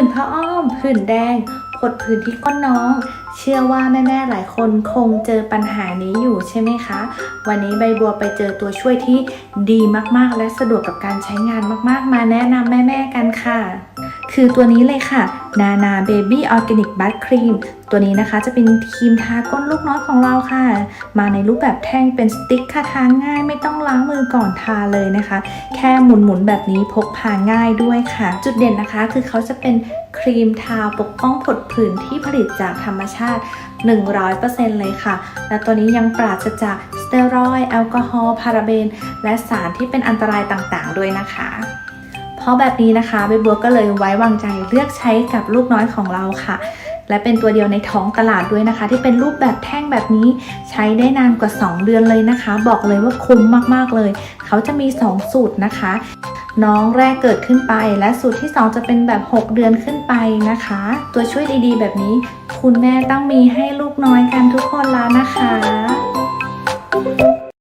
ผื่นผ้าอ้อมผื่นแดงผดผื่นที่ก้นน้อง เชื่อว่าแม่ๆหลายคนคงเจอปัญหานี้อยู่ใช่ไหมคะ วันนี้ใบบัวไปเจอตัวช่วยที่ดีมากๆ และสะดวกกับการใช้งานมากๆ มาแนะนำแม่ๆกันค่ะ คือตัวนี้เลยค่ะนานาเบบี้ออร์แกนิกบัตครีมตัวนี้นะคะจะเป็นครีมทาก้นลูกน้อยของเราค่ะ มาในรูปแบบแท่งเป็นสติ๊กค่ะทาง่ายไม่ต้องล้างมือก่อนทาเลยนะคะ แค่หมุนๆแบบนี้พกพาง่ายด้วยค่ะ จุดเด่นนะคะคือเขาจะเป็นครีมทาปกป้องผดผื่นที่ผลิตจากธรรมชาติ 100%เลยค่ะ และตัวนี้ยังปราศจากสเตียรอยด์แอลกอฮอล์พาราเบน และสารที่เป็นอันตรายต่างๆ ด้วยนะคะ เพราะแบบนี้นะคะใบบัวก็เลยไว้วางใจเลือกใช้กับลูกน้อยของเราค่ะ และเป็นตัวเดียวในท้องตลาดด้วยนะคะ ที่เป็นรูปแบบแท่งแบบนี้ใช้ได้นานกว่า 2 เดือนเลยนะคะ บอกเลยว่าคุ้มมากๆเลย เขาจะมี 2 สูตรนะคะ น้องแรกเกิดขึ้นไป และสูตรที่ 2 จะเป็นแบบ 6 เดือนขึ้นไปนะคะ ตัวช่วยดีๆ แบบนี้ คุณแม่ต้องมีให้ลูกน้อยกันทุกคนแล้วนะคะ